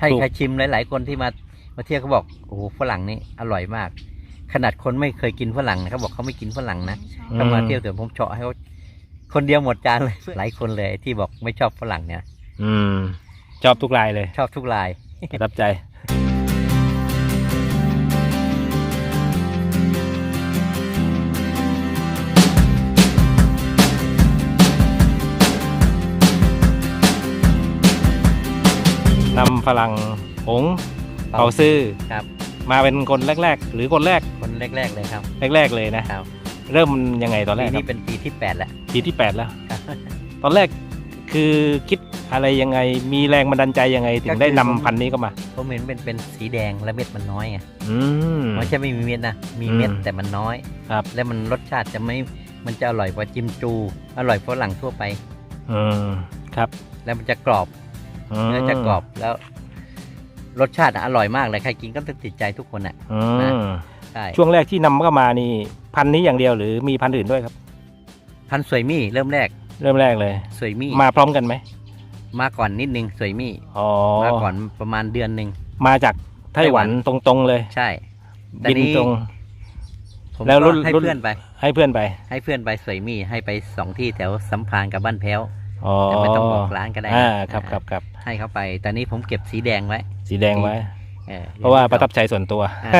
ให้ถูกใครชิมหลาย ๆ คนที่มามาเที่ยวเขาบอกโอ้โหฝรั่งนี่อร่อยมาก ขนาดคนไม่เคยกินฝรั่งนะเขาบอกเขาไม่กินฝรั่งนะเขามาเที่ยวแต่ผมเฉาะให้เขาคนเดียวหมดจานเลย หลายคนเลยที่บอกไม่ชอบฝรั่งเนี่ยอืม ชอบทุกรายเลยชอบทุกราย ประทับใจ นำฝรั่งผงเผาซื่อครับ มาเป็นคนแรก ๆ หรือคนแรกคนแรกๆเลยครับ แรก ๆ เลยนะ ครับเริ่มยังไงตอนแรปีกครันี้บเป็นปีที่แปดแล้ว ปีที่ 8 แล้ว ครับ ตอนแรกคือคิดอะไรยังไงมีแรงบันดาลใจยังไงถึก็งคือ ได้นำผมพันธุ์นี้เข้ามา ผมเห็นเป็นเป็นสีแดงและเม็ดมันน้อยไงอืม ไม่ใช่ไม่มีเม็ดนะมีเม็ดอืมแต่มันน้อยครับ และมันรสชาติจะไม่มันจะอร่อยกว่าจิมจู อร่อยกว่าฝรั่งทั่วไป อืมครับ แล้วมันจะกรอบม เนื้อจะกรอบแล้ว รสชาติอะอร่อยมากเลยใครกินก็ต้องติดใจทุกคนอะอืนะมใช่ช่วงแรกที่นำเข้ามานี่ พันธุ์นี้อย่างเดียวหรือมีพันธุ์อื่นด้วยครับ พันธุ์สวยมี่เริ่มแรก เริ่มแรกเลยสวยมี่มาพร้อมกันไหมมาก่อนนิดนึงสวยมี่อ๋อมาก่อนประมาณเดือนหนึ่งมาจากไต้หวันไต้หวันตรงๆเลย ใช่แต่บินนี้ตรงผมแล้วรุ่ก็นให้รุ่นเพื่อนไป ให้เพื่อนไป ให้เพื่อนไปสวยมี่ให้ไปสองที่แถวสัมพานกับบ้านแพ้ว อ๋อแต่ไม่ต้องบอกร้านก็ได้อ่านะครับครับครับให้เขาไป ตอนนี้ผมเก็บสีแดงไว้ สีแดงไว้ออเพราะว่าประทับใจส่วนตัวอ่า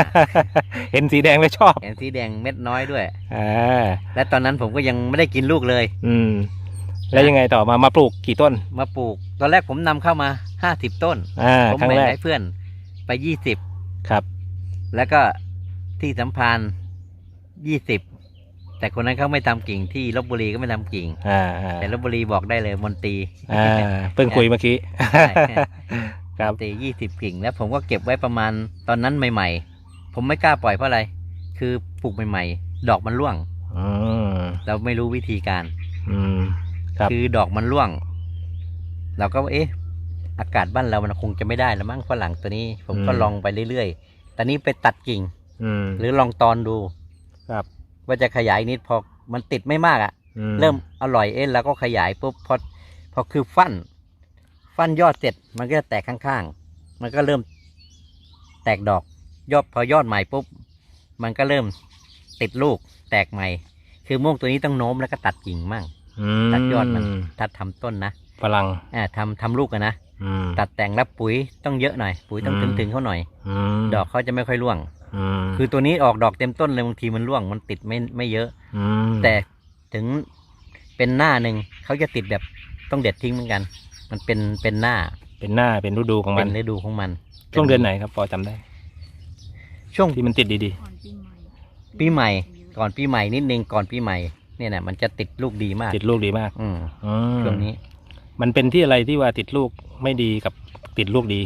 เห็นสีแดงแล้วชอบ เห็นสีแดงเม็ดน้อยด้วยอ่าและตอนนั้นผมก็ยังไม่ได้กินลูกเลย อืม แล้วยังไงต่อมา มาปลูกกี่ต้น มาปลูก ตอนแรกผมนำเข้ามาห้าสิบต้นอ่าผมครั้งแบ่งแรกให้เพื่อนไปยี่สิบ ครับ แล้วก็ที่สัมพันธ์ยี่สิบ แต่คนนั้นเขาไม่ทำกิ่งที่ลบบุรีก็ไม่ทำกิ่งอ่าอ่าแต่ลบบุรีบอกได้เลยมนตรีอ่าเพิ่งคุยเมื่อกี้ใช่ครับมนตรียี่สิบกิ่ง แล้วผมก็เก็บไว้ประมาณตอนนั้นใหม่ ๆ ผมไม่กล้าปล่อยเพราะอะไร คือปลูกใหม่ ๆ ดอกมันร่วงอืมเราไม่รู้วิธีการอืมครับคือดอกมันร่วง เราก็ว่าเอ๊ะ อากาศบ้านเรามันคงจะไม่ได้แล้วมั้งฝรั่งตัวนี้ ผมก็อืมลองไปเรื่อยๆตอนนี้ไปตัดกิ่งอืมหรือลองตอนดู ครับ ว่าจะขยายนิดพอมันติดไม่มากอะ่ะ อืเริ่มอร่อยเอ๊ะแล้วก็ขยายปุ๊บพอพอคือฟัน ฟันยอดเสร็จมันก็จะแตกข้างๆ มันก็เริ่มแตกดอก ยอดพอยอดใหม่ปุ๊บ มันก็เริ่มติดลูกแตกใหม่ คือม่วงตัวนี้ต้องโน้มแล้วก็ตัดกิ่งมั่งอืตัดยอดมันตัดทำต้นนะฝรั่งอ่าทำทำลูกอะนะ อืม ตัดแต่งแล้วปุ๋ยต้องเยอะหน่อย ปุ๋ยต้องอืถึมงถึงๆเขาหน่อย อืมดอกเขาจะไม่ค่อยร่วงอืม คือตัวนี้ออกดอกเต็มต้นเลยบางทีมันร่วงมันติดไม่ไม่เยอะอืมแต่ถึงเป็นหน้าหนึ่งเขาจะติดแบบต้องเด็ดทิ้งเหมือนกัน มันเป็นเป็นหน้า เป็นหน้าเป็นฤดูของมัเป็นนฤดูของมัน ช่วงเดือนไหนครับพอจำได้ ช่วงที่มันติดดีก่อนปีใหม่ปีใหม่ ก่อนปีใหม่นิดนึงก่อนปีใหม่เนี่ยนะมันจะติดลูกดีมากๆติดลูกดีมากอืมอืมช่วงนี้ มันเป็นที่อะไรที่ว่าติดลูกไม่ดีกับติดลูกดี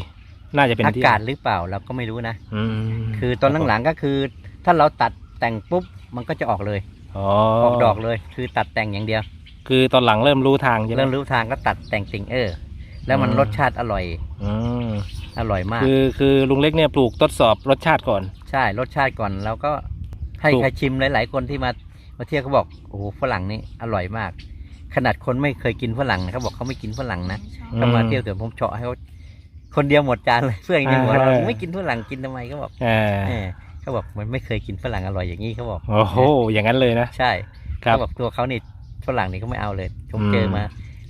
น่าจะเป็นอาที่กาศหรือเปล่าเราก็ไม่รู้นะ อืมคือตอนหลังๆก็คือ ถ้าเราตัดแต่งปุ๊บมันก็จะออกเลยอ๋อออกดอกเลย คือตัดแต่งอย่างเดียว คือตอนหลังเริ่มรู้ทางใช่ไหม เริ่มรู้ทางก็ตัดแต่งติงเออ แล้วมันอืม รสชาติอร่อยอืมอร่อยมาก คือคือลุงเล็กเนี่ยปลูกทดสอบรสชาติก่อน ใช่รสชาติก่อนแล้วก็ให้ถูก ใครชิมหลาย ๆ คนที่มามาเที่ยวเขาบอกโอ้โหฝรั่งนี่อร่อยมาก ขนาดคนไม่เคยกินฝรั่งนะเขาบอกเขาไม่กินฝรั่งนะเขามาเที่ยวแต่ผมเฉาะให้เขา คนเดียวหมดจานเลยเพื่อนยังหัวเราะไม่กินฝรั่งกินทำไมเขาบอกอ่าเออเขาบอกมันไม่เคยกินฝรั่งอร่อยอย่างนี้เขาบอกโอ้โหอย่างนั้นเลยนะใช่ครับเขาบอกตัวเขานี่ฝรั่งนี่เขาไม่เอาเลยผมอืมเจอมา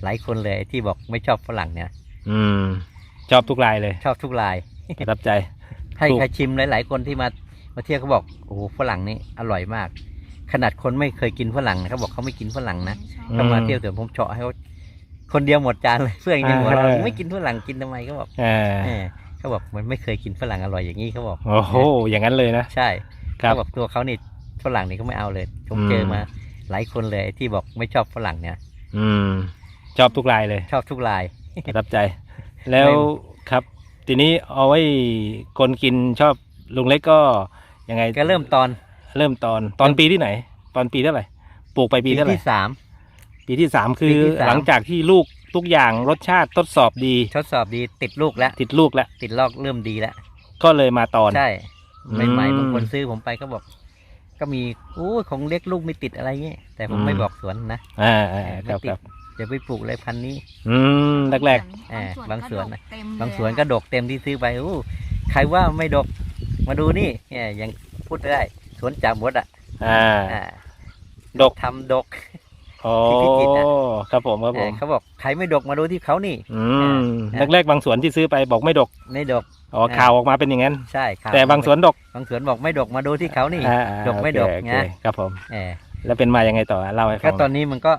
หลายคนเลยที่บอกไม่ชอบฝรั่งเนี่ย อืม ชอบทุกรายเลย ชอบทุกรายประทับใจให้ถูกใครชิมหลาย ๆ คนที่มามาเที่ยวเขาบอกโอ้โหฝรั่งนี่อร่อยมาก ขนาดคนไม่เคยกินฝรั่งนะเขาบอกเขาไม่กินฝรั่งนะเขามาเที่ยวแต่ผมเฉาะให้เขา คนเดียวหมดจานเลยเพื่อนยังหัวเราะอ่าไม่กินฝรั่งกินทำไมเขาบอกอ่าเออเขาบอกมันไม่เคยกินฝรั่งอร่อยอย่างนี้เขาบอก โอ้โห อย่างนั้นเลยนะ ใช่ครับ เขาบอกตัวเขานี่ฝรั่งนี่เขาไม่เอาเลยผมอืมเจอมา หลายคนเลยที่บอกไม่ชอบฝรั่งเนี่ย อืม ชอบทุกรายเลย ชอบทุกรายประทับใจ แล้วครับ ทีนี้เอาไว้คนกินชอบลุงเล็กก็ยังไงก็เริ่มตอน เริ่มตอนตอนปีที่ไหน ตอนปีเท่าไหร่ปลูกไปปีปีเท่าไหร่ที่สาม ปีที่สามคือปีที่สาม หลังจากที่ลูกทุกอย่างรสชาติทดสอบดี ทดสอบดีติดลูกแล้ว ติดลูกแล้ว ติดลอกเริ่มดีแล้ว ก็เลยมาตอน ใช่อืมใหม่ๆบางคนซื้อผมไปก็บอก ก็มีโอ้ยของเล็กลูกไม่ติดอะไรเงี้ยแต่ผมอืม ไม่บอกสวนนะ อ่าอ่าเออครับไม่ติดครับจะไปปลูกอะไรพันธุ์นี้ อืมแรกเออบางสวนนะ เต็มเลยบางสวนก็ดกเต็มที่ซื้อไปโอ้ใครว่าไม่ดก มาดูนี่เนี่ยยังพูดได้ สวนจากมดอะๆอ่า อ่าดก ทำดก อ๋อที่พิจิตรน่ะครับผมครับเอผอมเขาบอกใครไม่ดกมาดูที่เขานี่ อืมเออ แรกๆบางสวนที่ซื้อไปบอกไม่ดกไม่ดก อ๋อเออ ข่าวออกมาเป็นอย่างนั้น ใช่ครับแต่บางสวนดกบางสวนบอกไม่ดกมาดูที่เขานี่ อ่าดกไม่ดกโอเคนะโอเคครับผม เออแล้วเป็นมายังไงต่อเล่าให้ฟัก็งตอนนี้มันก็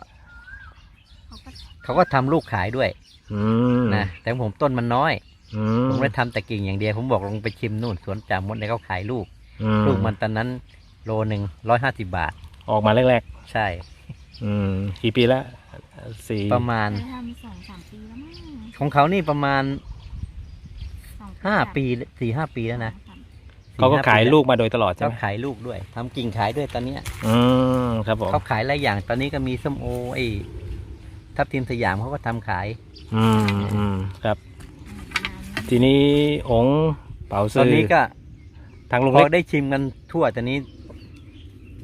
เขาก็เขาก็ทำลูกขายด้วยอืมนะแต่ผมต้นมันน้อย อืผมเลยทำแต่กิ่งอย่างเดียวผมบอกลงไปชิมนู่นสวนจามมดเนี่ยเขาขายลูก อืลูกมันตอนนั้นโลหนึ่งร้อยห้าสิบาท ออกมาแรกใช่ๆ อืมกี่ปีแล้วสี่ประมาณได้ทำสองสามปีแล้วมั้งของเขานี่ประมาณสองห้าปีสี่ห้าปีแล้วนะเขาก็ขายลูกมาโดยตลอดใช่เขาไหมขายลูกด้วยทำกิ่งขายด้วยตอนเนี้ยอืมครับผมเขาขายหลายอย่างตอนนี้ก็มีส้มโอไอ้ทับทิมสยามเขาก็ทำขายอืมอืมครับ ทีนี้องค์เป่าตซื้อนนี้ก็ทางลุงพอเล็กได้ชิมกันทั่วตอนนี้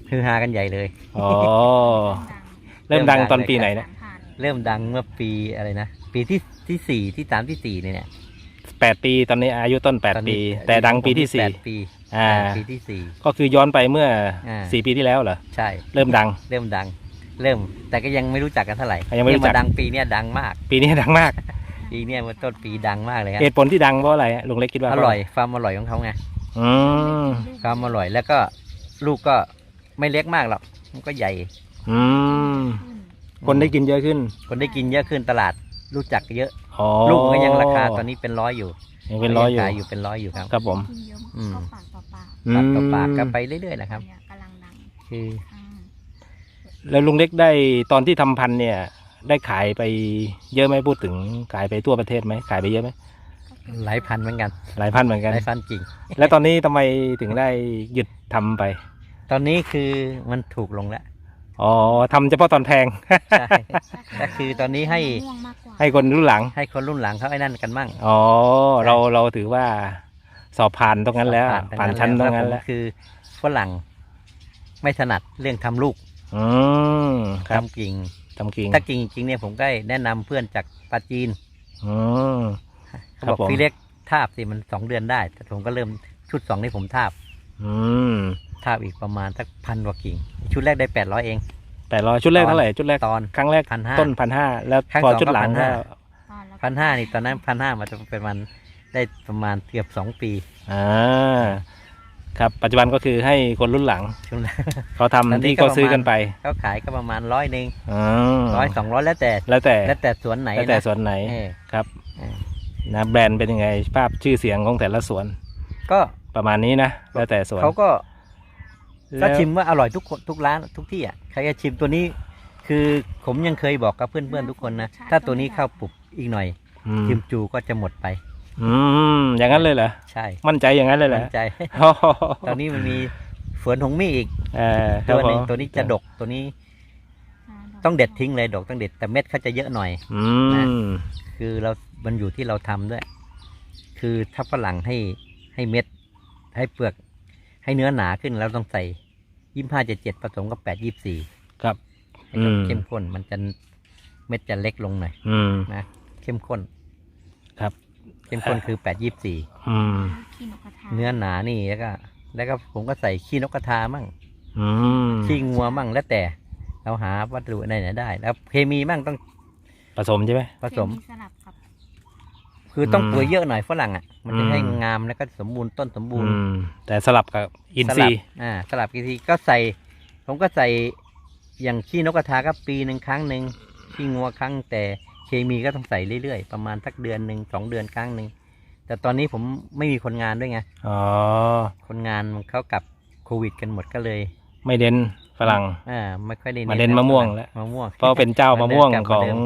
ฮือฮากันใหญ่เลย อ๋อ เริ่มดังตอนปีไหนนเนี่ยเริ่มดังเมื่อปีอะไรนะ ปีที่ที่สี่ที่สามที่สี่เนี่ยแปดปีตอนนี้อายุต้นแปดตอนปีนี้แต่ดังปีที่สี่แปดปีอ่าปีที่สี่ก็คือย้อนไปเมื่ออ่าสี่ปีที่แล้วเหรอใช่ เริ่มดังเริ่มดัง เริ่ม แต่ก็ยังไม่รู้จักกันเท่าไหร่ยังไม่รู้จักเนี่ยาดังปีเนี้ยดังมาก ปีนี้ดังมากปีเนี้ยมันต้นปีดังมากเลยครับเหตุผลที่ดังเพราะอะไรฮะลุงเล็กคิดว่าอเพาะะร่อยความอร่อยของเขาไงอืมความอร่อยแล้วก็ลูกก็ไม่เล็กมากหรอกมันก็ใหญ่ อืมคนได้กินเยอะขึ้น คนได้กินเยอะขึ้นตลาดรู้จักเยอะ อ๋อลูกมันก็ยังราคาตอนนี้เป็นร้อยอยู่ยังเป็นร้อยอยู่ ขายอยู่เป็นร้อยอยู่ครับ ครับผมอืม ก็ปากต่อปากปากต่อปากอืมก็ไปเรื่อยๆแหละครับ เนี่ยกำลังดังคืออ่าแล้วลุงเล็กได้ตอนที่ทำพันธุ์เนี่ย ได้ขายไปเยอะไหมพูดถึงขายไปทั่วประเทศไหมขายไปเยอะไหมหลายพันเหมือนกันหลายพันเหมือนกัน หลายพันจริง แล้วตอนนี้ทำไมถึงได้หยุดทำไป ตอนนี้คือมันถูกลงแล้ว อ๋อทำเฉพาะตอนแพง ใช่ก็คือตอนนี้ให้มะม่วงมากกว่าให้คนรุ่นหลัง ให้คนรุ่นหลังเขาไอ้นั่นกันมั่ง อ๋อ เราเราถือว่าสอบผ่านตรงนั้นแล้วตรงผ่านชั้นตรงนั้นผมแล้ว คือฝรั่งไม่ถนัดเรื่องทำลูกอืมครับทำกิ่ง ทำกิ่งถ้ากิ่งจริงๆเนี่ยผมก็แนะนำเพื่อนจากปาจีนอืม เขาครับบอกผม พี่เล็กทาบสิมันสองเดือนได้แต่ผมก็เริ่มชุดสองนี่ผมทาบ อืมทาบอีกประมาณสักพันกว่ากิ่ง ชุดแรกได้แปดร้อยเอง แปดร้อยชุดแรกเท่าไหร่ชุดแรกตอน ครั้งแรก1,500ต้นพันห้าแล้วครั้งพอสองชุดหลังก็ ก็1,500ตอนละพันห้านี่ตอนนั้นพันห้ามาจะเป็นมันได้ประมาณเกือบสองปีอ่าครับปัจจุบันก็คือให้คนรุ่นหลังช่วงนั้นเขาทำตอนนี้ที่ก็เขาซื้อประมาณกันไปเขาขายก็ประมาณร้อยหนึ่งอ่าร้อยสองร้อยแล้วแต่ แล้วแต่แล้วแต่สวนไหนแล้วแต่นะ สวนไหนเออ ครับเออนะแบรนด์เป็นยังไงภาพชื่อเสียงของแต่ละสวน ก็ ประมาณนี้นะแล้วแต่สวนเขาก็แล้ก็วชิมว่าอร่อยทุกคนทุกร้านทุกที่อะใครจะชิมตัวนี้ คือผมยังเคยบอกกับเพื่อนๆทุกคนนะถ้าตัวนี้เข้าปลุกอีกหน่อยอืมชิมจูก็จะหมดไป อืมอย่างนั้นเลยเหรอใช่ มั่นใจอย่างนั้นเลยเหรอมั่นใจโอ้โหตอนนี้มันมีฝวนหงมี่อีกเออครับตัวหนึงผมตัวนี้จะดกตัวนี้อ่าต้องเด็ดทิ้งเลยดกต้องเด็ดแต่เม็ดเขาจะเยอะหน่อยอืมคือเรา มันอยู่ที่เราทำด้วย คือถ้าฝรั่งให้ให้เม็ด ให้เปลือกให้เนื้อหนาขึ้นเราต้องใส่ยี่ห้าเจ็ดเจ็ดผสมกับแปดยี่สี่ครับให้มันอืมเข้มข้นมันจะเม็ดจะเล็กลงหน่อยอืมนะเข้มข้น ครับเข้มข้นคือแปดยี่สี่อืมขี้นกกระทาเนื้อหนานี่แล้วก็ แล้วก็ผมก็ใส่ขี้นกกระทามั่งอืมขี้งัวมั่งแล้วแต่ เราหาวัตถุไหนไหนได้ แล้วเคมีมั่งต้องผสมใช่ไหมผสมเคสลับกับ คือต้องอืมปุ๋ยเยอะหน่อยฝรั่งอะมันจะให้อืมงามแล้วก็สมบูรณ์ต้นสมบูอืรณ์มแต่สลับกับอินทรีย์สลับอ่าสลับกี่ทีก็ใส่ ผมก็ใส่อย่างขี้นกกระทาก็ปีหนึ่งครั้งหนึ่งขี้งัวครั้งแต่เคมีก็ต้องใส่เรื่อยๆ ประมาณสักเดือนหนึ่งสองเดือนครั้งหนึ่งแต่ตอนนี้ผมไม่มีคนงานด้วยไงอ๋อคนงานเขากลับโควิดกันหมดก็เลย ไม่เด่นฝรั่งอ่าไม่ค่อยได้มาเน้นมะม่วงแล้วมะม่วงเพราะเป็นเจ้ามะม่วงกลับขมาองเดิม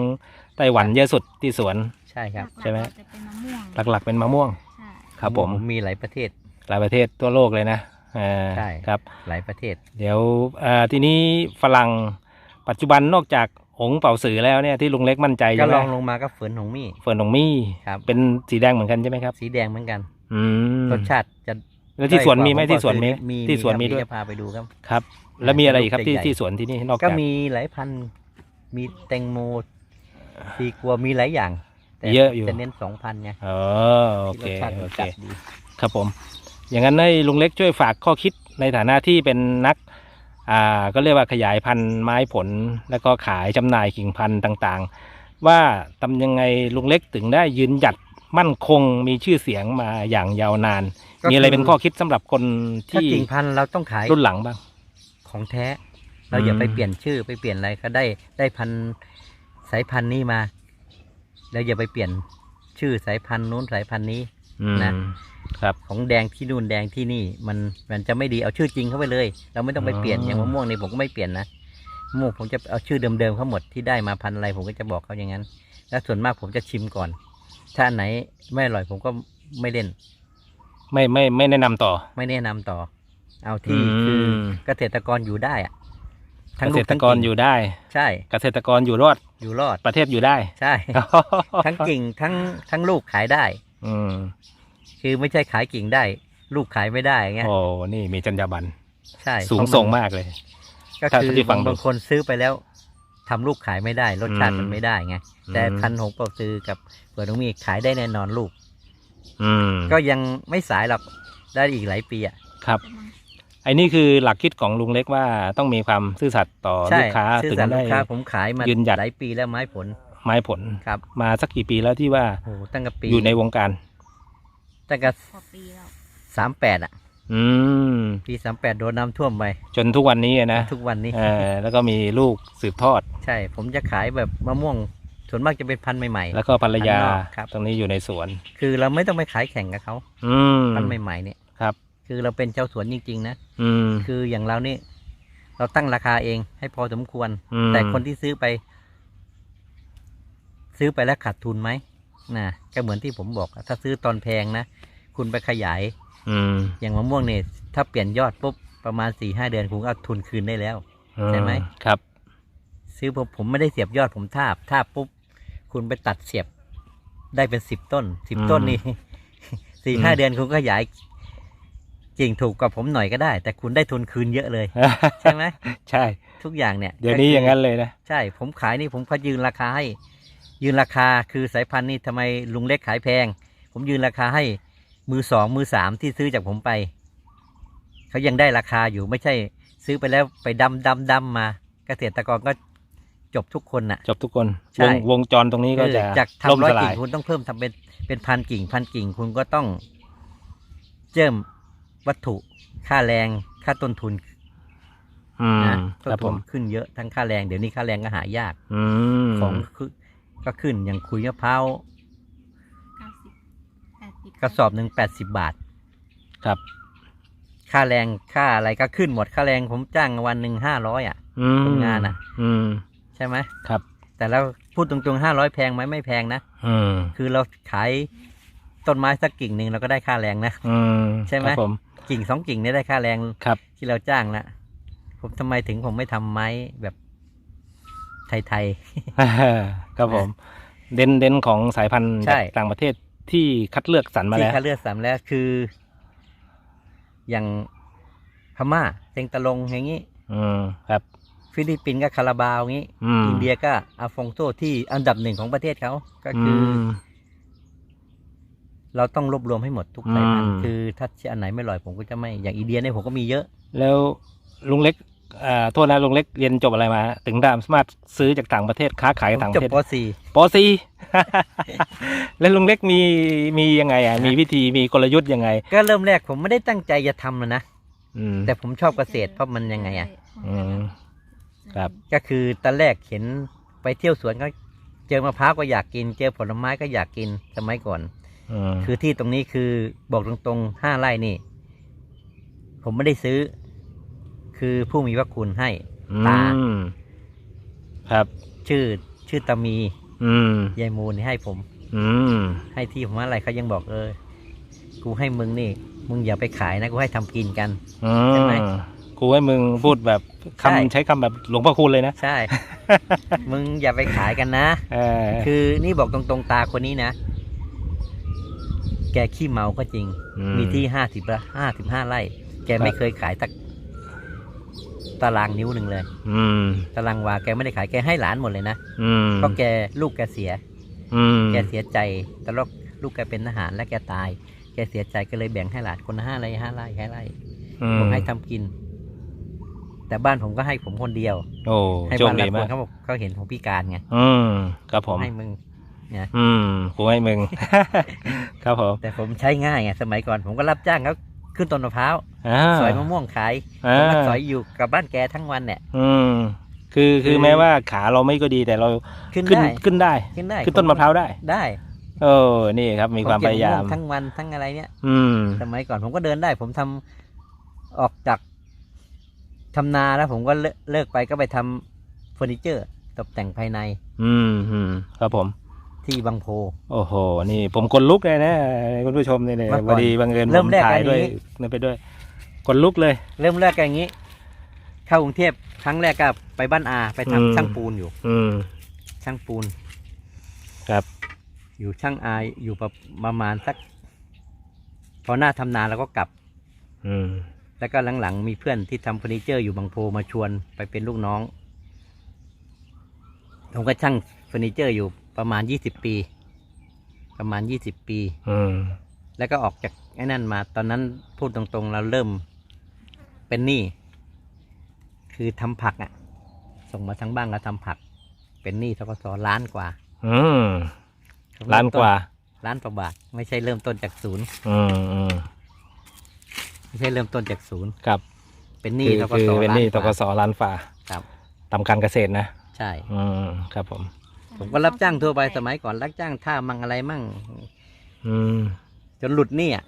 ไต้หวันเยอะสุดที่สวน ใช่ครับหลักๆใช่ไหมเราจะเป็นมะม่วงหลักๆเป็นมะม่วง ใช่ครับผม มีหลายประเทศ หลายประเทศทั่วโลกเลยนะอ่าใช่ ครับ หลายประเทศ เดี๋ยวอ่าทีนี้ฝรั่งปัจจุบันนอกจากหงเป่าสือแล้วเนี่ยที่ลุงเล็กมั่นใจก็ใช่ไหลมองลงมาก็เฟิร์นหงมี่ เฟิร์นหงมี่ครับ เป็นสีแดงเหมือนกันใช่ไหมครับ สีแดงเหมือนกัน อืมรสชาติจะแล้วที่สวนมีไหมด้กาที่สวนมีมีที่สวนครับมีด้วยจะพาไปดูครับ ครับ แล้วมีอะไรอีกครับที่ลูกใหญ่ๆที่สวนที่นี่นอกก็จากมีหลายพันธุ์มีแตงโมสี่กลัวมีหลายอย่างแต่ เยอะอยู่ จะเน้นสองพันไงอ๋อโอที่เครสชาติมันโอเคจัดดี ครับผม อย่างนั้นให้ลุงเล็กช่วยฝากข้อคิดในฐานะที่เป็นนักอ่าก็เรียกว่าขยายพันธุ์ไม้ผล แล้วก็ขายจำหน่ายกิ่งพันธุ์ต่างๆ ว่าทำยังไงลุงเล็กถึงได้ยืนหยัดมั่นคงมีชื่อเสียงมาอย่างยาวนาน ก็มีอะไรคือ เป็นข้อคิดสำหรับคนถ้าที่กิ่งพันธุ์เราต้องขาย รุ่นหลังบ้าง ของแท้ เราอย่าอืม ไปเปลี่ยนชื่อไปเปลี่ยนอะไรก็ได้ได้พันธุ์สายพันธุ์นี้มา แล้วอย่าไปเปลี่ยนชื่อสายพันธุ์นู้นสายพันธุ์นี้อืมนะครับของแดงที่นู่นแดงที่นี่ มันมันจะไม่ดีเอาชื่อจริงเข้าไปเลย เราไม่ต้องไปเปลี่ยนอ๋ออย่างมะม่วงนี่ผมก็ไม่เปลี่ยนนะมะม่วงผมจะเอาชื่อเดิมๆเขาหมดที่ได้มาพันธุ์อะไร ผมก็จะบอกเขาอย่างนั้น แล้วส่วนมากผมจะชิมก่อน ถ้าอันไหนไม่อร่อยผมก็ไม่เล่น ไม่ไม่ไม่แนะนำต่อ ไม่แนะนำต่อ เอาที่อืมคือเกษตรกรอยู่ได้อะ เกลูษตรทั้งกรอยู่ได้ ใช่ เกษตรกรอยู่รอด อยู่รอด ประเทศอยู่ได้ ใช่ ทั้งกิ่งทั้งทั้งลูกขายได้ อืมคือไม่ใช่ขายกิ่งได้ ลูกขายไม่ได้อย่างเงี้ยโอ้นี่มีจรรยาบรรณใช่ สูงเพระนส่งมากเลย ก็ถ้าคือที่ฟังดูบางคนซื้อไปแล้วทำลูกขายไม่ได้รสชาติอืมมันไม่ได้ไงแต่อืมพันธุ์หงเป่าซื้อกับเปิดตรงมีขายได้แน่นอนลูก อืมก็ยังไม่สายหรอกได้อีกหลายปีอะครับ ไอ้นี่คือหลักคิดของลุงเล็กว่าต้องมีความซื่อสัตย์ต่อใช่ลูกค้าซื้อถึงสารได้ลูกค้าผมขายมายืนหยัดหลายปีแล้วไม้ผล ไม้ผลครับ มาสักกี่ปีแล้วที่ว่าโอ้โหตั้งแต่ปีอยู่ในวงการตั้งแต่กว่าปีแล้วสามแปดอะ อืมปีสามแปดโดนน้ำท่วมไปจนทุกวันนี้อะนะทุกวันนี้เออแล้วก็มีลูกสืบทอด ใช่ ผมจะขายแบบมะม่วงส่วนมากจะเป็นพันธุ์ใหม่แล้วก็ภรรยาข้างนอกครับตรงนี้อยู่ในสวนๆคือเราไม่ต้องไปขายแข่งกับเขาอืมพันธุ์ใหม่ๆเนี่ยครับ คือเราเป็นเจ้าสวนจริง ๆ นะอืม คืออย่างเรานี่ เราตั้งราคาเองให้พอสมควร อืม แต่คนที่ซื้อไป ซื้อไปแล้วขาดทุนไหมนะก็เหมือนที่ผมบอกอะถ้าซื้อตอนแพงนะคุณไปขยาย อืมอย่างมะม่วงเนี่ยถ้าเปลี่ยนยอดปุ๊บประมาณสี่ห้าเดือนคุณก็เอาทุนคืนได้แล้ว ใช่ไหม ครับ ซื้อผมผมไม่ได้เสียบยอดผมทาบทาบปุ๊บคุณไปตัดเสียบได้เป็นสิบต้นสิบอืมต้นนี่ สี่ห้าอืม เดือนคุณก็ขยาย จริงถูกกว่าผมหน่อยก็ได้ แต่คุณได้ทุนคืนเยอะเลย ใช่ไหมใช่ ทุกอย่างเนี่ยเดี๋ยวนี้ก็คือย่างนั้นเลยนะ ใช่ผมขายนี่ผมก็ยืนราคาให้ ยืนราคาคือสายพันธุ์นี่ทำไมลุงเล็กขายแพง ผมยืนราคาให้มือสองมือสามที่ซื้อจากผมไป เขายังได้ราคาอยู่ไม่ใช่ ซื้อไปแล้วไปดำดำดำมาเกษตรกรก็จบทุกคนน่ะ จบทุกคนใช่วงวงจรตรงนี้ก็เออจะจากล่มทำร้อยสลากิ่งยคุณต้องเพิ่มทำเป็นเป็นพันกิ่งพันกิ่งคุณก็ต้องเจิม วัตถุค่าแรงค่าต้นทุนอืมนะต้คนรับทุผนมขึ้นเยอะทั้งค่าแรงเดี๋ยวนี้ค่าแรงก็หายากอืมของคือก็ขึ้นอย่างคุยมะพร้าวเก้าสิบแปดสิบกระสอบหนึ่งแปดสิบบาท ครับ ค่าแรงค่าอะไรก็ขึ้นหมดค่าแรงผมจ้างวันหนึ่งห้าร้อยอะ อืมคนงานอะอืม ใช่ไหมครับ แต่แล้วพูดตรงๆห้าร้อยแพงไหมไม่แพงนะ อืม คือเราขายต้นไม้สักกิ่งหนึ่งเราก็ได้ค่าแรงนะ อืมใช่ไหม ครับผม กิ่งสองกิ่งเนี่ยได้ค่าแรงครับ ที่เราจ้างละผมทำไมถึงผมไม่ทำไม้แบบ ไทย ครับผม เด่นเด่นของสายพันธุ์ใช่ จากต่างประเทศที่คัดเลือกสรรๆมาที่แล้ว คัดเลือกสามแล้วคือ อย่างพม่าเซงตะลงอย่างนี้ อืมครับ ฟิลิปปินส์ก็คาราบาวอย่างนี้ อืมอินเดียก็อาฟงโซที่อันดับหนึ่งของประเทศเขาก็อืคือม เราต้องรวบรวมให้หมดทุกสายพันอืธุ์มคือถ้าอันไหนไม่อร่อยผมก็จะไม่อย่างอินเดียเนี่ยผมก็มีเยอะ แล้วลุงเล็กอ่าโทษนะลุงเล็กเรียนจบอะไรมา ถึงได้สามารถซื้อจากต่างประเทศค้าขายกับต่างปจระบเทศปปอซี แล้วลุงเล็กมีมียังไงอะมีวิธีมีกลยุทธ์ยังไง .4 ก็เริ่มแรกผมไม่ได้ตั้งใจจะทำนะนะ อืมแต่ผมชอบเกษตรเพราะมันยังไงอะ อืม ครับ ก็คือตอนแรกเห็นไปเที่ยวสวนก็เจอมะพร้าวก็อยากกิน เจอผลไม้ก็อยากกินสมัยก่อน อืมคือที่ตรงนี้คือบอกตรงๆห้าไร่นี่ ผมไม่ได้ซื้อ คือผู้มีพระคุณให้ ตา อืมครับ ชื่อชื่อตามีอืม ยายมูลนี่ให้ผม อืม ให้ที่ผมอะไรเขายังบอกเออ กูให้มึงนี่ มึงอย่าไปขายนะกูให้ทำกินกัน อืใช่ไหมมกูให้มึงพูดแบบใช่คำใช้คำแบบหลวงพ่อคุณเลยนะใช่ มึงอย่าไปขายกันนะ เออคือนี่บอกตรงๆตาคนนี้นะ แกขี้เมาก็จริงมีที่ห้าสิบละห้าสิบห้าไร่ แกไม่เคยขายสักตารางนิ้วหนึ่งเลย อืม ตารางวาแกไม่ได้ขายแกให้หลานหมดเลยนะอืมเพราะแกลูกแกเสีย อืมแกเสียใจตลอดลูกแกเป็นทหารและแกตาย แกเสียใจก็เลยแบ่งให้หลานคนละห้าไร่ห้าไร่ห้าไร่อืผมมให้ทำกิน แต่บ้านผมก็ให้ผมคนเดียว โอ้ให้โชคบ้านหดีลายคมานกเขาบอกเขาเห็นผมพิการไงอืมครับผม ให้มึง อืมกูให้มึง ครับผมแต่ผมใช้ง่ายไงสมัยก่อนผมก็รับจ้างเขาขึ้นต้นมะพร้าวอ่า สอยมะม่วงขายอ่า ผมก็สอยอยู่กับบ้านแกทั้งวันเนี่ย อืม คือคือคือแม้ว่าขาเราไม่ก็ดีแต่เราขึ้นขึ้นได้ขึ้นได้ ขึ้นได้ขึ้นต้นมะพร้าวได้ ได้เออ นี่ครับมีความผเก็พบยายามะม่วงทั้งวันทั้งอะไรเนี่ย อืม สมัยก่อนผมก็เดินได้ ผมทำออกจากทำนาแล้วผมก็เลิกเลิกไปก็ไปทำเฟอร์นิเจอร์ ตกแต่งภายใน อืมอืมครับผม ที่บางโพ โอ้โห นี่ผมคนลุกเลยนะคุณผู้ชมนี่เลยเมื่อก่อนพอดีบังเอิญเริ่มผมแรกถ่ายอันนี้ด้วยนั่นไปด้วยคนลุกเลย เริ่มแรกก็อย่างนี้ เข้ากรุงเทพครั้งแรกก็ไปบ้านอาไปทำอืมช่างปูนอยู่ อืมช่างปูน ครับ อยู่ช่างอาอยู่ประประมาณสัก พอหน้าทำนาแล้วก็กลับ อืมแล้วก็หลังๆมีเพื่อนที่ทำเฟอร์นิเจอร์อยู่บางโพมาชวนไปเป็นลูกน้องผมก็ช่างเฟอร์นิเจอร์อยู่ ประมาณยี่สิบปี ประมาณยี่สิบปี อืม แล้วก็ออกจากไอ้นั่นมา ตอนนั้นพูดตรงๆ เราเริ่มเป็นหนี้คือทำผักอะ่ะ ส่งมาทั้งบ้านก็ทำผัก เป็นหนี้ทกศล้านกว่าอืมล้านกว่า ล้านกว่าบาท ไม่ใช่เริ่มต้นจากศูนย์ อืมอืมไม่ใช่เริ่มต้นจากศูนย์ ครับเป็นหนี้คือทกคือศเป็นหนี้ล้าตกกว่าสล้านฝ่าครับทำการเกษตรนะ ใช่ อืม ครับผม ผมก็รับจ้างทั่วไปสมัยก่อนรับจ้างท่ามั่งอะไรมั่ง อืม จนหลุดหนี้อะ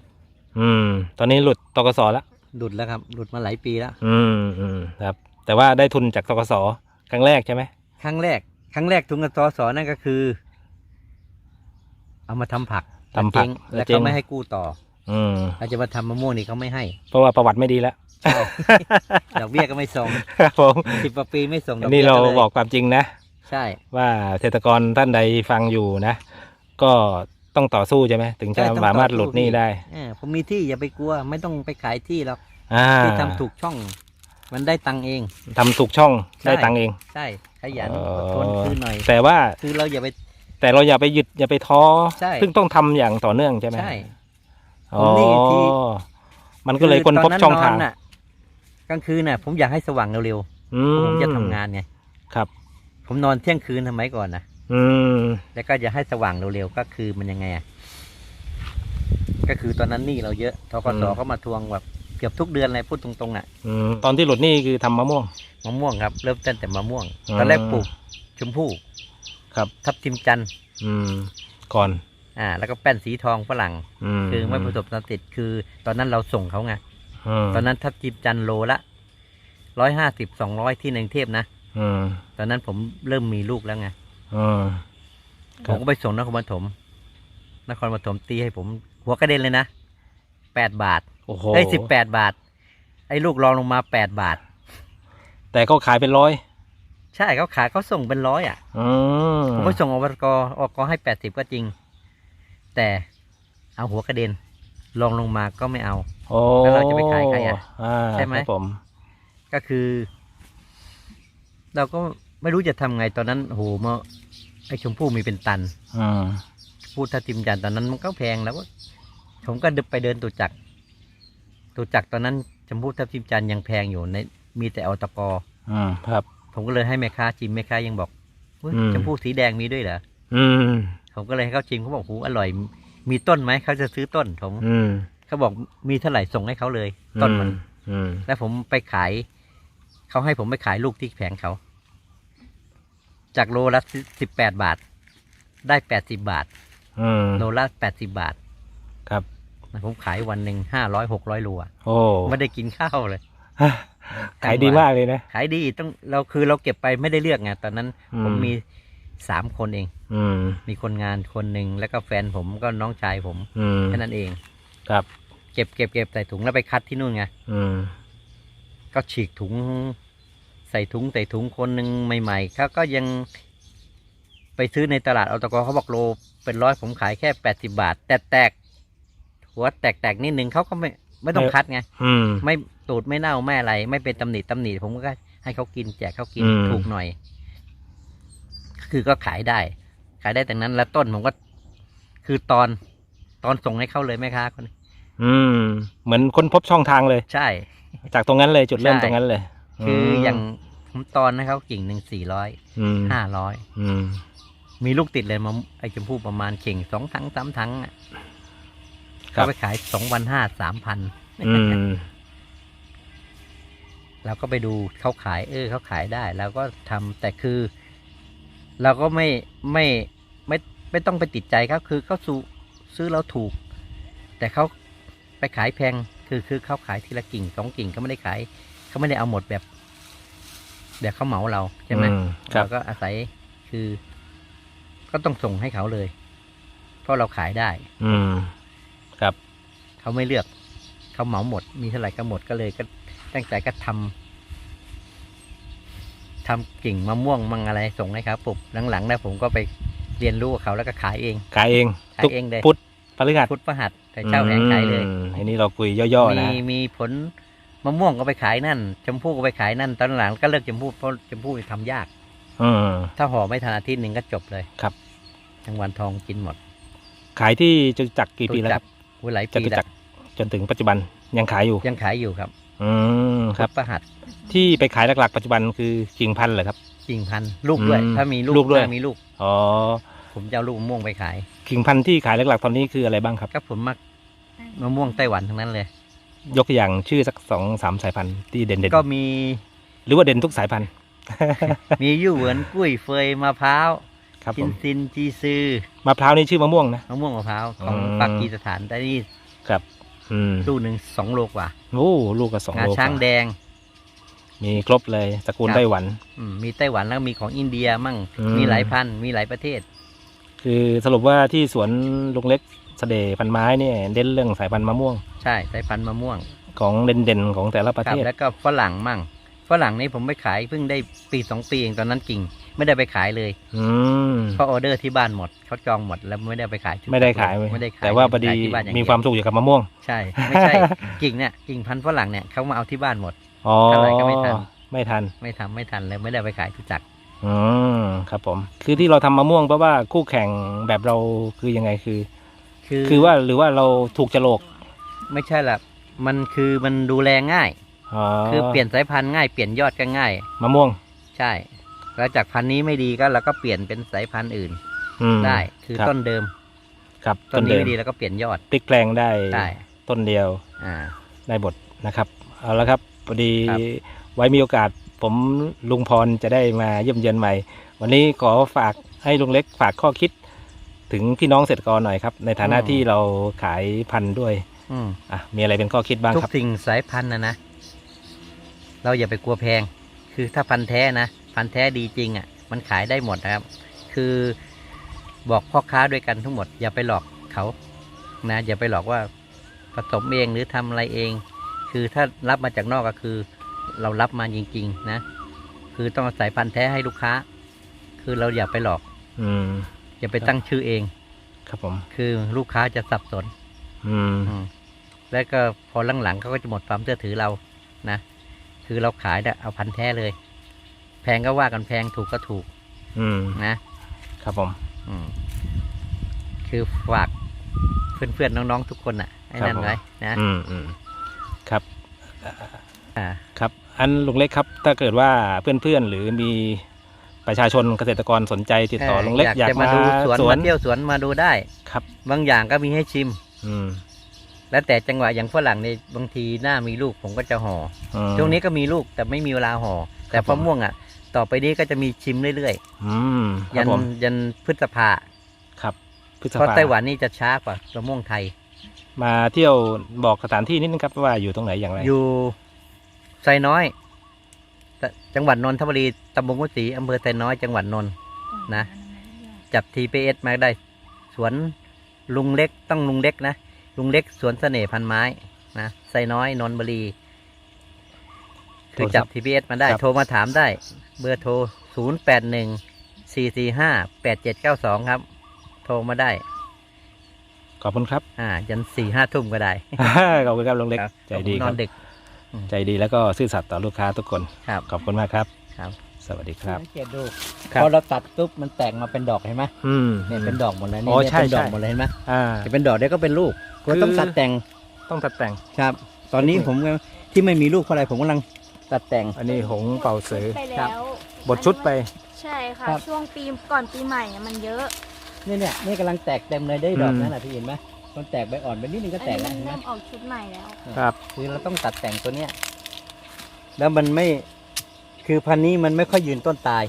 อืม ตอนนี้หลุดตกสแล้วหลุดแล้วครับ หลุดมาหลายปีแล้ว อืมอืมครับ แต่ว่าได้ทุนจากตกสครั้งแรกใช่ไหมครั้งแรก ครั้งแรกทุนกสสนั่นก็คือ เอามาทำผักทำผักแล้วเจ๊เขางไม่ให้กู้ต่ออืมเราจะมาทำมะม่วงนี่เขาไม่ให้ เพราะว่าประวัติไม่ดีแล้ว ดอกเบี้ยก็ไม่ส่งครับผมสิบกว่าปีไม่ส่งดอัอกนเบี้นี้ยเราก็เลย บอกความจริงนะ ใช่ ว่าเกษตรกรท่านใดฟังอยู่นะ ก็ต้องต่อสู้ใช่ไหมถึงจะใช่ต้องสามารถต่อสู้ หลุดหนี้ได้ เออผมมีที่อย่าไปกลัว ไม่ต้องไปขายที่หรอกอ่าที่ทำถูกช่อง มันได้ตังค์เอง ทำถูกช่องใช่ ได้ตังค์เองใช่ขยันอ๋ออดทนคือหน่อย แต่ว่าคือเราอย่าไป แต่เราอย่าไปหยุดอย่าไปท้อ ใช่ ซึ่งต้องทำอย่างต่อเนื่องใช่ไหมใช่ อ๋อผมนี่ที่ มันก็เลยค้นพบตอช่องทางนน่ะกลางคืนน่ะ ผมอยากให้สว่างเร็วอืๆผมจะทำงานไงครับ ผมนอนเที่ยงคืนทำไมก่อนนะอืม แล้วก็จะให้สว่างเร็วๆก็คือมันยังไงอะก็คือตอนนั้นหนี้เราเยอะทกสก็มาทวงแบบเกือบทุกเดือนเลยพูดตรงๆอะอืมตอนที่หลุดหนี้คือทำมะม่วง มะม่วงครับ เริ่มต้นแต่มะม่วงอืมตอนแรกปลูกชมพู่ครับ ทับทิมจันทร์อืม ก่อน อ่า แล้วก็แป้นสีทองฝรั่ง อืมคือไม่ประสบความสำเร็จคือ ตอนนั้นเราส่งเขาไงมตอนนั้นทับทิมจันทร์โลละร้อยห้าสิบสองร้อยที่ในกรุงเทพนะ อืมตอนนั้นผมเริ่มมีลูกแล้วไงอืมคผรับ มก็ไปส่งนครปฐมนครปฐมตีให้ผม หัวกระเด็นเลยนะแปดบาทโอ้โหเอ้ยสิบแปดบาท ไอ้ลูกรองลงมาแปดบาท แต่ก็ขายเป็นร้อยใช่เขาขายเขาส่งเป็นร้อยอะ อืมผมไปส่งอบกอบกให้แปดสิบก็จริง แต่เอาหัวกระเด็นลองลงมาก็ไม่เอาโอ้แล้วเราจะไปขายใครอะอ่าใช่ไหมครับผม ก็คือ เราก็ไม่รู้จะทำไงตอนนั้นโหมาไอ้ชมพู่มีเป็นตันอืมพูดถ้าทิมจันทร์ตอนนั้นมันก็แพงแล้วก็ผมก็เดินไปเดินตุจักรตุจักรตอนนั้นชมพู่ทับทิมจันทร์ยังแพงอยู่ในมีแต่อตกอืมครับ ผมก็เลยให้แม่ค้าชิมแม่ค้ายังบอกเฮ้ยอืมชมพู่สีแดงมีด้วยเหรออืมผมก็เลยให้เขาชิมเขาบอกหูอร่อย มีต้นไหมเขาจะซื้อต้นผมอืมเขาบอกมีเท่าไหร่ส่งให้เขาเลย ต้นมันอืมแล้วผมไปขายเขาให้ผมไปขายลูกที่แผงเขา จากโลละสิบแปดบาท ได้แปดสิบบาทอืมโลละแปดสิบบาทครับ ผมขายวันหนึ่งห้าร้อยหกร้อยโลอะโอ้ไม่ได้กินข้าวเลย ขายดีมากเลยนะ ขายดีต้องเราคือเราเก็บไปไม่ได้เลือกไงตอนนั้นอืมผมมีสามคนเอง อืมมีคนงานคนหนึ่งแล้วก็แฟนผมก็น้องชายผมอืมแค่นั้นเอง ครับ เก็บเก็บเก็บใส่ถุงแล้วไปคัดที่นู่นไงอืมก็ฉีกถุง ใส่ถุงใส่ถุงคนหนึ่งใหม่ๆเขาก็ยังไปซื้อในตลาดอตกเขาบอกโลเป็นร้อยผมขายแค่แปดสิบาท แต่แตกหัวแตกแตกๆนิดนึงเขาก็ไม่ไม่ต้องไม่คัดไงอืมไม่ตูดไม่เน่าไม่อะไร ไม่เป็นตำหนิตำหนิผมก็ให้เขากินแจกเขากินอืมถูกหน่อย คือก็ขายได้ ขายได้แต่นั้น แล้วต้นผมก็ คือตอนตอนส่งให้เขาเลยไหมคะคนนี้อืม เหมือนค้นพบช่องทางเลย ใช่ จากตรงนั้นเลยจุดเริ่มใช่ตรงนั้นเลย คืออมอย่างผมตอนให้เขากิ่งหนึ่งสี่ร้อยอืมห้าร้อยอืมมีลูกติดเลยมาไอ้ชมพู่ประมาณเข่งสองทั้งสามทั้งอะครับเขาไปขายสองวันห้าสามพันอืมเราก็ไปดูเขาขาย เออเขาขายได้เราก็ทำแต่คือ เราก็ไม่ไม่ไม่ไม่ต้องไปติดใจเขาคือเขาซื้อซื้อเราถูก แต่เขาไปขายแพงคือคือเขาขายทีละกิ่งสองกิ่งเขาไม่ได้ขาย เขาไม่ได้เอาหมดแบบ แบบเขาเหมาเราใช่ไหมอืครับ เราก็อาศัยคือ ก็ต้องส่งให้เขาเลย เพราะเราขายได้ อืม ครับ เขาไม่เลือก เขาเหมาหมด มีเท่าไหร่ก็หมดก็เลยก็ตั้งใจก็ทำทำกิ่งมะม่วงมังอะไรส่งให้ครับผมหลังๆนะผมก็ไปเรียนรู้กับเขาแล้วก็ขายเอง ขายเองขายทุกเองเลย พุธพฤหัสพุทธประหัสแต่เจ้าแหงขายเลย อืมอันนี้เราคุยย่อๆมีนะ มีผล มะม่วงก็ไปขายนั่นชมพู่ก็ไปขายนั่น ตอนหลังก็เลิกชมพู่เพราะชมพู่ทำยาก อืม ถ้าห่อไม่ทันอาทิตย์หนึ่งก็จบเลยครับ ทั้งวันทองกินหมดขายที่จตุจักรกี่ปีแล้วครับวุ้ยหลายจปีตุแล้จัวกรจนถึงปัจจุบันยังขายอยู่ ยังขายอยู่ครับอืมคพุรัทบธประหัสที่ไปขายหลักๆปัจจุบันคือกิ่งพันธุ์เหรอครับ กิ่งพันธุ์ลูกด้วย อืมถ้ามีลูกลูกด้วย ถ้ามีลูก อ๋อผมจะเอาลูกมะม่วงไปขาย กิ่งพันธุ์ที่ขายหลักๆตอนนี้คืออะไรบ้างครับ ก็ผมมักมะม่วงไต้หวันทั้งนั้นเลย ยกตัวอย่างชื่อสักสองสามสายพันธุ์ที่เด่นก็มีๆหรือว่าเด่นทุกสายพันธุ์ มียู่เหวินกุ้ยเฟยมะพร้าวครับชิผนมซินจีซือมะพร้าวนี่ชื่อมะม่วงนะ มะม่วงมะพร้าวของอืม ปากีสถานแต่นี่ครับ อืมลูกหนึ่งสองโลกว่า โอ้ลูกกับสองงาโลช้างกว่าแดง มีครบเลยตระกูลครับ ไต้หวัน อืมมีไต้หวันแล้วมีของอินเดียมั่งอืม มีหลายพันธุ์มีหลายประเทศ คือสรุปว่าที่สวนลุงเล็ก เสด็จพันไม้เนี่ยเด่นเรื่องสายพันธุ์มะม่วง ใช่สายพันธุ์มะม่วงของเด่นๆของแต่ละประครัเทบศแล้วก็ฝรั่งมั่งฝรั่งนี่ผมไปขายเพิ่งได้ปีสองปีเองตอนนั้นกิ่ง ไม่ได้ไปขายเลยอืมเพราะออเดอร์ที่บ้านหมดเขาจองหมดแล้วไม่ได้ไปขายที่ไม่ได้ขายไม่ได้ขายแต่ว่าพอดีขยที่บ้นย่งมีเยความสุขอยู่กับมะม่วง ใช่ไม่ใช่กิ่งเนี่ยกิ่งพันธุ์ฝรั่งเนี่ยเขามาเอาที่บ้านหมดอ๋อเท่าไหร่ก็ไม่ทันไม่ทันไม่ทำไม่ทันเลยไม่ได้ไปขายทุจักรอืมครับผม คือที่เราทำมะม่วงเพราะว่าคู่แข่งแบบเราคือยังไงคือ คือคือว่าหรือว่าเราถูกโฉลกไม่ใช่ละมันคือมันดูแลง่ายอ๋อคือเปลี่ยนสายพันธุ์ง่ายเปลี่ยนยอดก็ง่ายมะม่วง ใช่ แล้วจากพันธุ์นี้ไม่ดีก็เราก็เปลี่ยนเป็นสายพันธุ์อื่นอืมได้ คือครับต้นเดิม ครับต้นนี้เดิมไม่ดีแล้วก็เปลี่ยนยอดพลิกแปลงได้ได้ต้นเดียวอ่าได้บทนะครับเอาละครับพอดีครับไว้มีโอกาสผมลุงพรจะได้มาเยี่ยมเยือนใหม่ วันนี้ขอฝากให้ลุงเล็กฝากข้อคิด ถึงพี่น้องเกษตรกรหน่อยครับ ในฐานะที่เราขายพันธุ์ด้วยอืมอะมีอะไรเป็นข้อคิดบ้างทุกครับ สิ่งสายพันธุ์นะนะ เราอย่าไปกลัวแพง คือถ้าพันธุ์แท้นะ พันธุ์แท้ดีจริงอะ่ะ มันขายได้หมดนะครับ คือบอกพ่อค้าด้วยกันทั้งหมด อย่าไปหลอกเขา นะ อย่าไปหลอกว่าผสมเองหรือทำอะไรเอง คือถ้ารับมาจากนอกก็คือ เรารับมาจริง ๆ นะ คือต้องเอาสายพันธุ์แท้ให้ลูกค้า คือเราอย่าไปหลอก อืม อย่าไปตั้งชื่อเอง ครับผม คือลูกค้าจะสับสน อืม อืมแล้วก็พอหลังๆเขาก็จะหมดความเชื่อถือเรานะ คือเราขายเนี่ยเอาพันธุ์แท้เลย แพงก็ว่ากันแพงถูกก็ถูกอืม นะ ครับผม อืมคือฝากเพื่อนๆน้องๆทุกคนน่ะให้นั่นไว้นะอืมอืมครับ อ่า ครับ อันลุงเล็กครับ ถ้าเกิดว่าเพื่อนๆ หรือมี ประชาชนเกษตรกรสนใจติดต่อลุงเล็กอยากจะมามาดูสวนสวนมาเที่ยวสวนมาดูได้ครับ บางอย่างก็มีให้ชิม อืมแล้วแต่จังหวะอย่างฝรั่งในบางทีหน้ามีลูกผมก็จะห่ออืมช่วงนี้ก็มีลูกแต่ไม่มีเวลาห่อแต่ครับผมมะม่วงอะ ต่อไปนี้ก็จะมีชิมเรื่อยอืมคๆรัยับนผมยันพฤษภาครับพฤษเพราะภาไต้หวันนี่จะช้ากว่ามะม่วงไทย มาเที่ยวบอกสถานที่นิดนึงครับว่าอยู่ตรงไหนอย่างไร อยู่ไซน้อยต จังหวัดนนทบุรีตำบลกุศรีอำเภอไซน้อย จังหวัดนนท์นะ จับ TPS มาได้ สวนลุงเล็กต้องลุงเล็กนะ ลุงเล็กสวนเสน่ห์พันไม้นะไซน้อยนนทบุรี คือจับ TPS มาได้โทรมาถามได้ เบอร์โทร 0 8 1 4 4 5 8 7 9 2 ครับ โทรมาได้ ขอบคุณครับ อ่ายันสี่ห้าทุ่มก็ได้ ขอบคุณครับลุงเล็ก ครับใจดีผมนคอรับ นดึก ใจดีแล้วก็ซื่อสัตย์ต่อลูกค้าทุกคนครับขอบคุณมากครับครับ สวัสดีครับ สังเกตดูครับ พอเราตัดปุ๊บมันแตกมาเป็นดอกเห็นไหมอืม เนี่ยเป็นดอกหมดเลยนี่อ๋อเนี่ยใช่เป็นดอกใช่ หมดเลยเห็นไหมอ่า จะเป็นดอกเดี๋ยวก็เป็นลูกก็ต้องคือ ตัดแต่งต้องตัดแต่ง ครับ ตอนนี้ผมก็ที่ไม่มีลูกเพราะอะไรผมกำลังตัดแต่ง อันนี้หงส์เป่าสือไปครัแล้บวบทชุดไป ใช่ค่ะ ครับ ช่วงปีก่อนปีใหม่อะมันเยอะ เนี่ยเนี่ยนี่กำลังแตกเต็มเลยได้ดอกอืม นั่นแหละพี่เห็นไหม มันแตกใบอ่อนไปนิดนึงก็อันแตนี้กมัแล้วนเห็นไหมเริ่มออกชุดใหม่แล้ว ครับ คือเราต้องตัดแต่งตัวเนี้ยแล้วมันไม่คือพันธุ์นี้มันไม่ค่อยยืนต้นตาย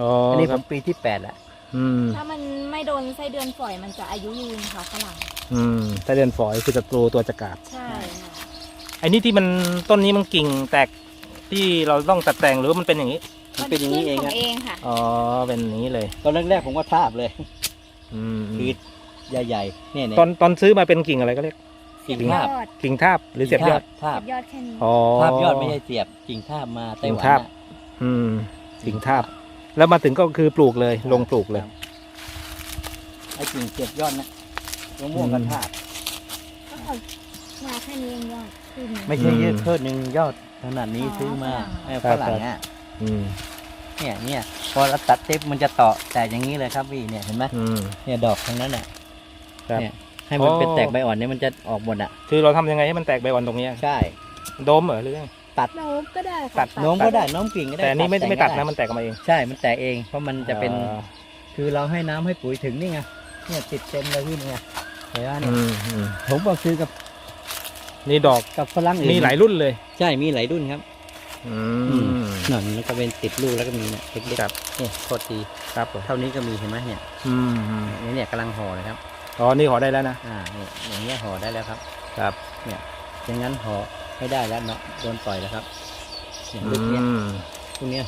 อ๋ออัอันนี้ผมปีที่แปดละอืมถ้ามันไม่โดนไส้เดือนฝอยมันจะอายุยืนค่ะฝรั่งอืมถ้าเดือนฝอยคือศัตรูตัวจะกาดใช่ค่ะไอ้นี่ที่มันต้นนี้มันกิ่งแตกที่เราต้องตัดแต่งหรือว่ามันเป็นอย่างนี้มันเป็นอย่างนี้เองขอะองเองค่ะ อ๋อเป็นอย่างนี้เลยตอนแรกๆผมก็ทราบเลย อืมคือ ใหญ่ๆเนี่ยเนี่ยตอนตอนซื้อมาเป็นกิ่งอะไรก็เรียก กิ่ง เสียบทาบยอดกิ่งทาบหรือเสียบยอดทาบเสียบยอดแค่นี้อ๋อทาบยอดไม่ใช่เสียบกิ่งทาบมาไต้หวันกิ่งทาบอะอืมกิ่งทาบ แล้วมาถึงก็คือปลูกเลย ลงปลูกเลยครับไอ้กิ่งเสียบยอดนะมะม่วงกันทาบก็เอามาแค่นี้เองยอดขึ้นไม่ใช่อืมยืดเพิ่หนึ่งยอดขนาดนี้อ๋อซื้อมาฝรั่งเออฝรั่งอะอืมเนี่ยเนี่ยพอเราตัดเต็ปมันจะต่อแตกอย่างนี้เลยครับพี่เนี่ยเห็นไหมอืมเนี่ยดอกทั้งนั้นอะ ครับเนี่ยให้มันเป็นอ๋อ แตกใบอ่อนเนี่ยมันจะออกหมดอะ คือเราทำยังไงให้มันแตกใบอ่อนตรงเนี้ยใช่ โดมเหรอหรือยัง โน้มก็ได้ค่ะตัดโน้มก็ได้โน้มกิ่งก็ได้แต่อันนี่ไม่งไม่ตัดก็นะมันแตกออกมาเองใช่ มันแตกเอง เพราะมันจะเป็น อ่าคือเราให้น้ำให้ปุ๋ยถึงนี่ไง เนี่ยติดเต็มเลยพี่เนี่ยเห็นไหมเนี่ยอืมอืมผมบอกซื้อกับนี่ดอกกับฝรั่งอื่นมีหลายรุ่นเลย ใช่ มีหลายรุ่นครับ อือืมหน่อยแล้วก็เป็นติดลูกแล้วก็มีเนี่ยเล็กครับๆเนี่ยโคตรดี ครับผมเท่านี้ก็มีเห็นไหมเนี่ยอืมอืมนี่เนี่ยกำลังห่อเลยครับ อ๋อนี่ขอได้แล้วนะอ่าเนี่ยอย่างเงี้ยห่อได้แล้วครับ ครับ เนี่ยอย่างนั้นห่อไม่ได้แล้วเนาะโดนปล่อยแล้วครับอย่างอืลูกเนี้ยมพวกเนี้ย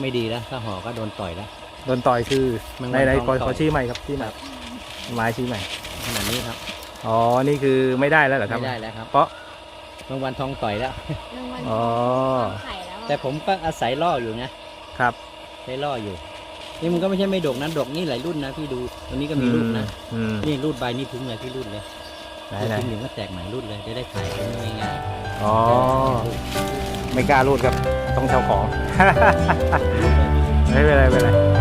ไม่ดีแล้วถ้าห่อก็โดนต่อยแล้ว โดนต่อยคือแมงในวันในทองขอต่อยขอชี้ใหม่ครับชี้ใหม่ไม้ชี้ใหม่ขนาดนี้ครับ อ๋อ นี่คือไม่ได้แล้วเหรอครับ ไม่ได้แล้วครับ เพราะบางวันทองต่อยแล้วหนึ่งวันอ๋อไข่แล้วอะแต่ผมก็อาศัยล่ออยู่นะครับใช้ล่ออยู่ นี่มันก็ไม่ใช่ไม่ดกนะดกนี่หลายรุ่นนะพี่ดูตัวนี้ก็มีรุ่นนะอืมนี่รุ่นใบนี่ทิ้งเลยพี่รุ่นเลยไหนถ้าไหนทิ้งหนึ่งก็แตกใหม่รุ่นเลยจะได้ขายกันง่ายอ๋อๆไม่กล้ารูดครับต้องเช่าของ ไม่เป็นไรไม่เป็นไร